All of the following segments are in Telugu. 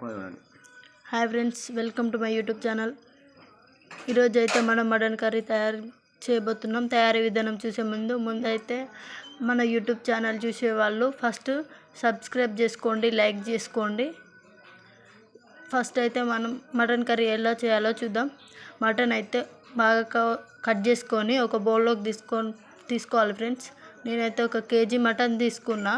Hi friends welcome to my YouTube channel ఈరోజు అయితే మనం మటన్ కర్రీ తయారు చేయబోతున్నాం. తయారీ విధానం చూసే ముందు ముందైతే మన యూట్యూబ్ ఛానల్ చూసే వాళ్ళు ఫస్ట్ సబ్స్క్రైబ్ చేసుకోండి లైక్ చేసుకోండి. ఫస్ట్ అయితే మనం మటన్ కర్రీ ఎలా చేయాలో చూద్దాం. మటన్ అయితే బాగా కట్ చేసుకొని ఒక బౌల్లోకి తీసుకొని తీసుకోవాలి ఫ్రెండ్స్ నేనైతే ఒక కేజీ మటన్ తీసుకున్నా.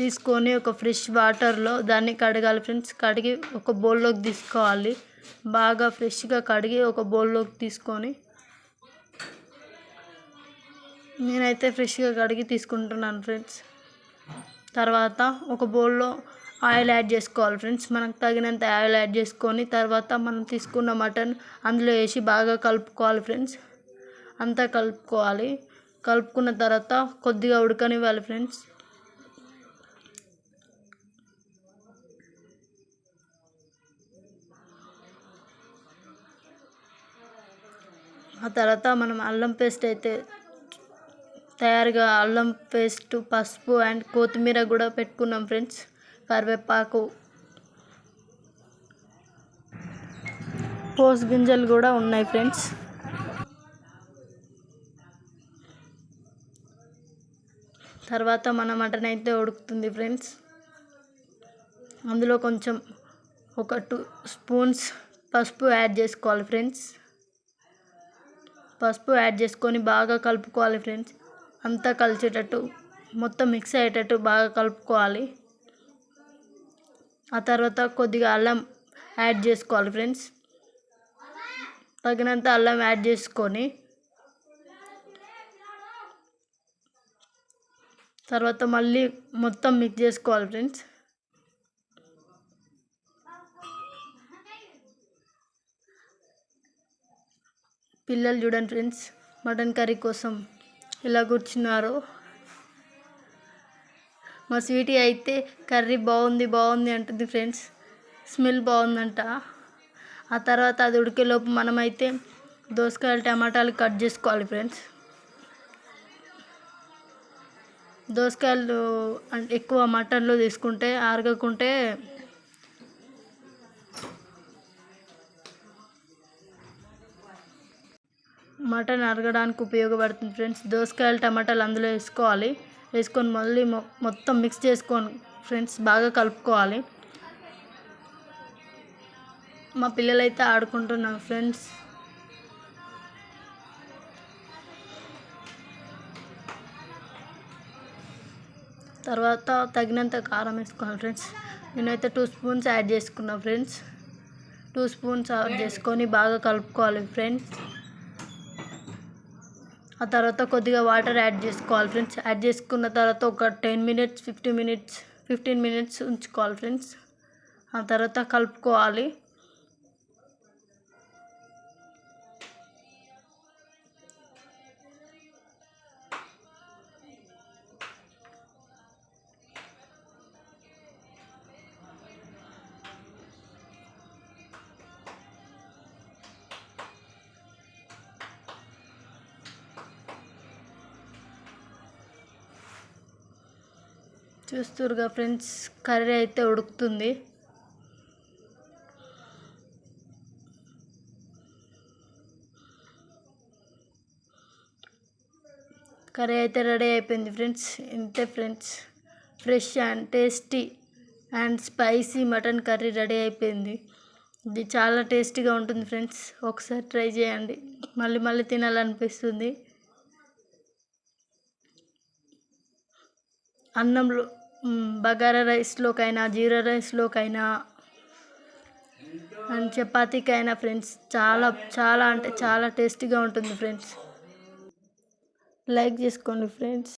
తీసుకొని ఒక ఫ్రెష్ వాటర్లో దాన్ని కడగాలి ఫ్రెండ్స్. కడిగి ఒక బౌల్లోకి తీసుకోవాలి. బాగా ఫ్రెష్గా కడిగి ఒక బౌల్లోకి తీసుకొని నేనైతే ఫ్రెష్గా కడిగి తీసుకుంటున్నాను ఫ్రెండ్స్. తర్వాత ఒక బౌల్లో ఆయిల్ యాడ్ చేసుకోవాలి ఫ్రెండ్స్. మనకు తగినంత ఆయిల్ యాడ్ చేసుకొని తర్వాత మనం తీసుకున్న మటన్ అందులో వేసి బాగా కలుపుకోవాలి ఫ్రెండ్స్. అంతా కలుపుకోవాలి. కలుపుకున్న తర్వాత కొద్దిగా ఉడకనివ్వాలి ఫ్రెండ్స్. ఆ తర్వాత మనం అల్లం పేస్ట్ అయితే తయారుగా అల్లం పేస్ట్ పసుపు అండ్ కొత్తిమీర కూడా పెట్టుకున్నాం ఫ్రెండ్స్. కరివేపాకు పోస్ గింజలు కూడా ఉన్నాయి ఫ్రెండ్స్. తర్వాత మన మటన్ అయితే ఉడుకుతుంది ఫ్రెండ్స్. అందులో కొంచెం ఒక టూ స్పూన్స్ పసుపు యాడ్ చేసుకోవాలి ఫ్రెండ్స్. పసుపు యాడ్ చేసుకొని బాగా కలుపుకోవాలి ఫ్రెండ్స్. అంతా కలిసేటట్టు మొత్తం మిక్స్ అయ్యేటట్టు బాగా కలుపుకోవాలి. ఆ తర్వాత కొద్దిగా అల్లం యాడ్ చేసుకోవాలి ఫ్రెండ్స్. తగినంత అల్లం యాడ్ చేసుకొని తర్వాత మళ్ళీ మొత్తం మిక్స్ చేసుకోవాలి ఫ్రెండ్స్. పిల్లలు చూడండి ఫ్రెండ్స్ మటన్ కర్రీ కోసం ఇలా కూర్చున్నారు. మా స్వీటీ అయితే కర్రీ బాగుంది బాగుంది అంటుంది ఫ్రెండ్స్ స్మెల్ బాగుందంట. ఆ తర్వాత అది ఉడికేలోపు మనమైతే దోసకాయలు టమాటాలు కట్ చేసుకోవాలి ఫ్రెండ్స్. దోసకాయలు ఎక్కువ మటన్లో తీసుకుంటే ఆరగకుంటే మటన్ అరగడానికి ఉపయోగపడుతుంది ఫ్రెండ్స్. దోసకాయలు టమాటాలు అందులో వేసుకోవాలి. వేసుకొని మళ్ళీ మొ మొత్తం మిక్స్ చేసుకోని ఫ్రెండ్స్ బాగా కలుపుకోవాలి. మా పిల్లలైతే ఆడుకుంటున్నారు ఫ్రెండ్స్. తర్వాత తగినంత కారం వేసుకోవాలి ఫ్రెండ్స్. నేనైతే టూ స్పూన్స్ యాడ్ చేసుకున్నా ఫ్రెండ్స్. టూ స్పూన్స్ యాడ్ చేసుకొని బాగా కలుపుకోవాలి ఫ్రెండ్స్. ఆ తర్వాత కొద్దిగా వాటర్ యాడ్ చేసుకోవాలి ఫ్రెండ్స్ యాడ్ చేసుకున్న తర్వాత ఒక ten minutes fifteen minutes fifteen minutes ఉంచుకోవాలి ఫ్రెండ్స్ ఆ తర్వాత కలుపుకోవాలి. చూస్తురుగా ఫ్రెండ్స్ కర్రీ అయితే ఉడుకుతుంది. కర్రీ అయితే రెడీ అయిపోయింది ఫ్రెండ్స్ ఇంతే friends. Fresh and tasty and spicy mutton curry ready అయిపోయింది. ఇది చాలా టేస్టీగా ఉంటుంది ఫ్రెండ్స్ ఒకసారి ట్రై చేయండి. మళ్ళీ మళ్ళీ తినాలనిపిస్తుంది. అన్నంలో బగారా రైస్లోకైనా జీరా రైస్లోకైనా అండ్ చపాతీకైనా ఫ్రెండ్స్ చాలా చాలా అంటే చాలా టేస్టీగా ఉంటుంది ఫ్రెండ్స్. లైక్ చేసుకోండి ఫ్రెండ్స్.